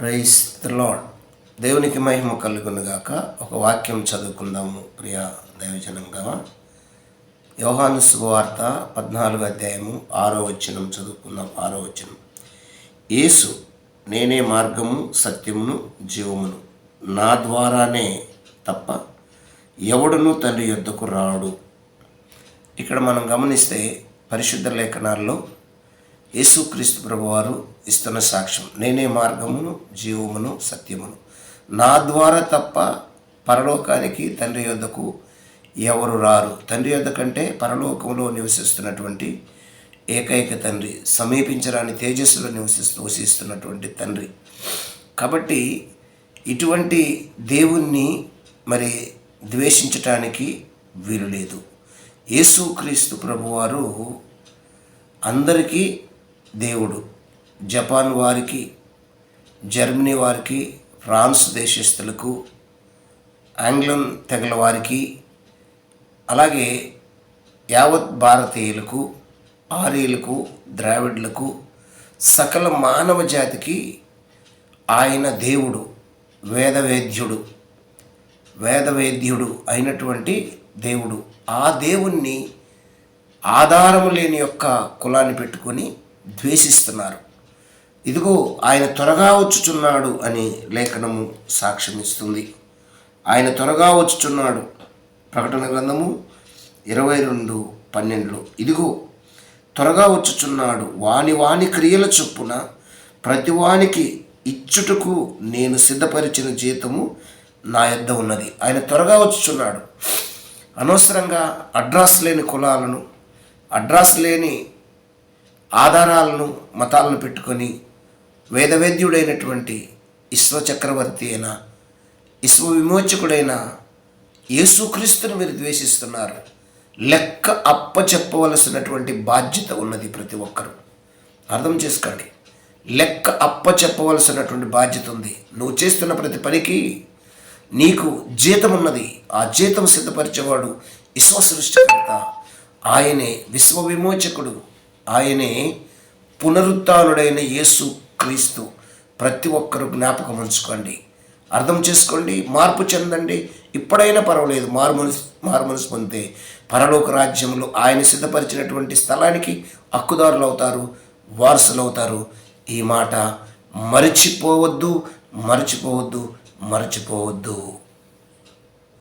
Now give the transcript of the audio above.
Price the lord దేవునికి మహిమ కలుగునుగాక ఒక వాక్యం చదువుకుందాము ప్రియ దైవజనంగా. యోహాను శుభవార్త పద్నాలుగు అధ్యాయము ఆరో వచనం చదువుకుందాం ఆరో వచనం. యేసు నేనే మార్గము సత్యమును జీవమును. నా ద్వారానే తప్ప ఎవడును తండ్రి యొద్దకు రాడు. ఇక్కడ మనం గమనిస్తే పరిశుద్ధ లేఖనాల్లో యేసుక్రీస్తు ప్రభువారు ఇస్తున్న సాక్ష్యం. నేనే మార్గమును జీవమును సత్యమును. నా ద్వారా తప్ప పరలోకానికి తండ్రి యొద్దకు ఎవరు రారు? తండ్రి యొద్ద కంటే పరలోకంలో నివసిస్తున్నటువంటి ఏకైక తండ్రి సమీపించరాని తేజస్సులో నివసిస్తూ వసిస్తున్నటువంటి తండ్రి. కాబట్టి ఇటువంటి దేవుణ్ణి మరి ద్వేషించటానికి వీలు లేదు. యేసుక్రీస్తు ప్రభువారు అందరికీ దేవుడు. జపాన్ వారికి జర్మనీ వారికి ఫ్రాన్స్ దేశస్తులకు ఆంగ్లం తెగల వారికి అలాగే యావత్ భారతీయులకు ఆర్యులకు ద్రావిడులకు సకల మానవ జాతికి ఆయన దేవుడు వేదవేద్యుడు వేదవేద్యుడు అయినటువంటి దేవుడు. ఆ దేవుణ్ణి ఆధారము లేని యొక్క కులాన్ని పెట్టుకొని ద్వేషిస్తున్నారు. ఇదిగో ఆయన త్వరగా వచ్చుచున్నాడు అని లేఖనము సాక్ష్యమిస్తుంది. ఆయన త్వరగా వచ్చుచున్నాడు. ప్రకటన గ్రంథము ఇరవై రెండు పన్నెండులో ఇదిగో త్వరగా వచ్చుచున్నాడు. వాని వాని క్రియల చొప్పున ప్రతి వానికి ఇచ్చుటకు నేను సిద్ధపరిచిన జీతము నా యొద్ద ఉన్నది. ఆయన త్వరగా వచ్చుచున్నాడు. అనవసరంగా అడ్రస్ లేని కులాలను అడ్రస్ లేని ఆధారాలను మతాలను పెట్టుకొని వేదవేద్యుడైనటువంటి విశ్వచక్రవర్తి అయిన విశ్వ విమోచకుడైన యేసుక్రీస్తుని మీరు ద్వేషిస్తున్నారు. లెక్క అప్ప చెప్పవలసినటువంటి బాధ్యత ఉన్నది ప్రతి ఒక్కరూ. అర్థం చేసుకోండి. లెక్క అప్ప చెప్పవలసినటువంటి బాధ్యత ఉంది. నువ్వు చేస్తున్న ప్రతి పనికి నీకు జీతం ఉన్నది. ఆ జీతం సిద్ధపరిచేవాడు విశ్వ సృష్టికర్త. ఆయనే విశ్వ విమోచకుడు. ఆయనే పునరుత్డైన యేసు క్రీస్తు. ప్రతి ఒక్కరూ జ్ఞాపకం ఉంచుకోండి. అర్థం చేసుకోండి. మార్పు చెందండి. ఇప్పుడైనా పర్వాలేదు. మారు మనసు మారు మనసు పొందితే పరలోక రాజ్యంలో ఆయన సిద్ధపరిచినటువంటి స్థలానికి హక్కుదారులు అవుతారు వారసులు అవుతారు. ఈ మాట మరిచిపోవద్దు మరచిపోవద్దు మరచిపోవద్దు.